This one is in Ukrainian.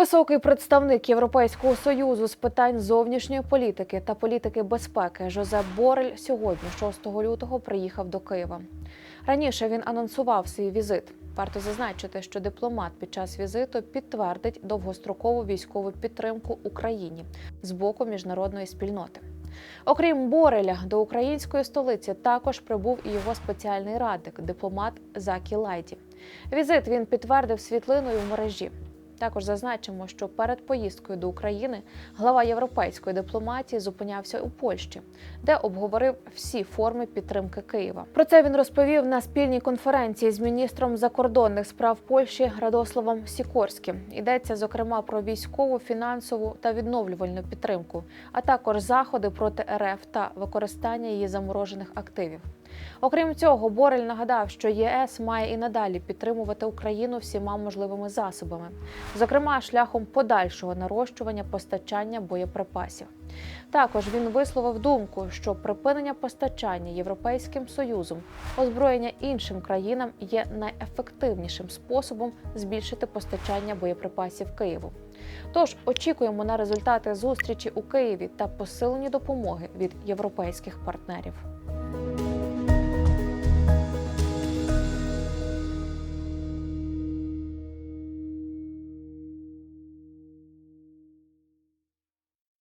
Високий представник Європейського союзу з питань зовнішньої політики та політики безпеки Жозеп Борель сьогодні, 6 лютого, приїхав до Києва. Раніше він анонсував свій візит. Варто зазначити, що дипломат під час візиту підтвердить довгострокову військову підтримку Україні з боку міжнародної спільноти. Окрім Бореля, до української столиці також прибув і його спеціальний радник, дипломат Закі Лайді. Візит він підтвердив світлиною в мережі. Також зазначимо, що перед поїздкою до України глава європейської дипломатії зупинявся у Польщі, де обговорив всі форми підтримки Києва. Про це він розповів на спільній конференції з міністром закордонних справ Польщі Радославом Сікорським. Йдеться зокрема про військову, фінансову та відновлювальну підтримку, а також заходи проти РФ та використання її заморожених активів. Окрім цього, Борель нагадав, що ЄС має і надалі підтримувати Україну всіма можливими засобами, зокрема шляхом подальшого нарощування постачання боєприпасів. Також він висловив думку, що припинення постачання Європейським Союзом озброєння іншим країнам є найефективнішим способом збільшити постачання боєприпасів Києву. Тож очікуємо на результати зустрічі у Києві та посилені допомоги від європейських партнерів.